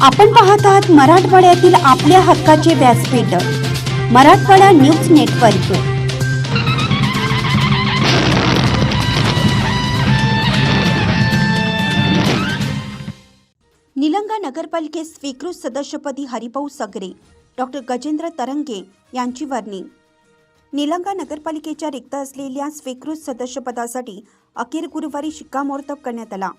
आपण पाहत आहात मराठवाड्यातील आपल्या हक्काचे व्यासपीठ मराठवाडा न्यूज नेटवर्क. निलंगा नगरपालिकेत स्वीकृत सदस्यपदी हरिभाऊ सगरे डॉक्टर गजेंद्र तरंगे यांची वर्णी. निलंगा नगरपालिकेच्या रिक्त असलेल्या स्वीकृत सदस्यपदासाठी अखेर गुरुवारी शिक्कामोर्तब करण्यात आला.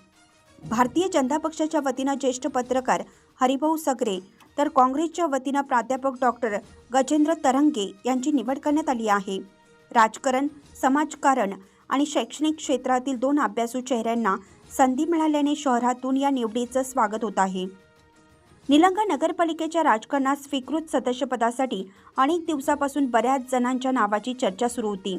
भारतीय जनता पक्षाच्या वतीनं ज्येष्ठ पत्रकार हरिभाऊ सगरे तर काँग्रेसच्या वतीनं प्राध्यापक डॉक्टर गजेंद्र तरंगे यांची निवड करण्यात आली आहे. राजकारण समाजकारण आणि शैक्षणिक क्षेत्रातील दोन अभ्यासू चेहऱ्यांना संधी मिळाल्याने शहरातून या निवडीचं स्वागत होत आहे. निलंगा नगरपालिकेच्या राजकारणात स्वीकृत सदस्यपदासाठी अनेक दिवसापासून बऱ्याच जणांच्या नावाची चर्चा सुरू होती.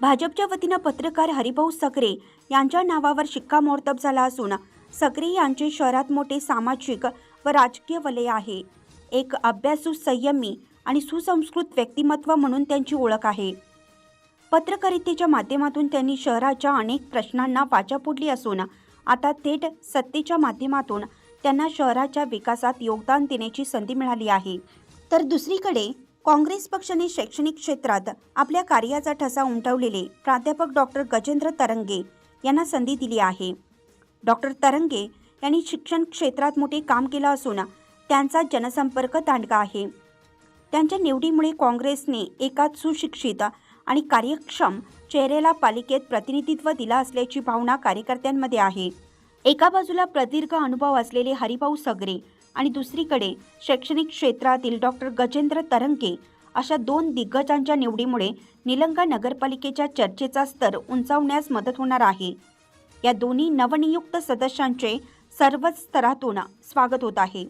भाजपच्या वतीनं पत्रकार हरिभाऊ सकरे यांच्या नावावर शिक्कामोर्तब झाला असून सकरे यांचे शहरात मोठे सामाजिक व राजकीय वलय आहे. एक अभ्यासू संयमी आणि सुसंस्कृत व्यक्तिमत्व म्हणून त्यांची ओळख आहे. पत्रकारितेच्या माध्यमातून त्यांनी शहराच्या अनेक प्रश्नांना वाचा फोडली असून आता थेट सत्तेच्या माध्यमातून त्यांना शहराच्या विकासात योगदान देण्याची संधी मिळाली आहे. तर दुसरीकडे काँग्रेस पक्षाने शैक्षणिक क्षेत्रात आपल्या कार्याचा ठसा उमटवलेले प्राध्यापक डॉक्टर गजेंद्र तरंगे यांना संधी दिली आहे. डॉक्टर तरंगे यांनी शिक्षण क्षेत्रात मोठे काम केलं असून त्यांचा जनसंपर्क दांडगा आहे. त्यांच्या निवडीमुळे काँग्रेसने एका सुशिक्षित आणि कार्यक्षम चेहऱ्याला पालिकेत प्रतिनिधित्व दिला असल्याची भावना कार्यकर्त्यांमध्ये आहे. एका बाजूला प्रदीर्घ अनुभव असलेले हरिभाऊ सगरे आणि दुसरीकडे शैक्षणिक क्षेत्रातील डॉक्टर गजेंद्र तरंगे अशा दोन दिग्गजांच्या निवडीमुळे निलंगा नगरपालिकेच्या चर्चेचा स्तर उंचावण्यास मदत होणार आहे. या दोन्ही नवनियुक्त सदस्यांचे सर्वच स्तरातून स्वागत होत आहे.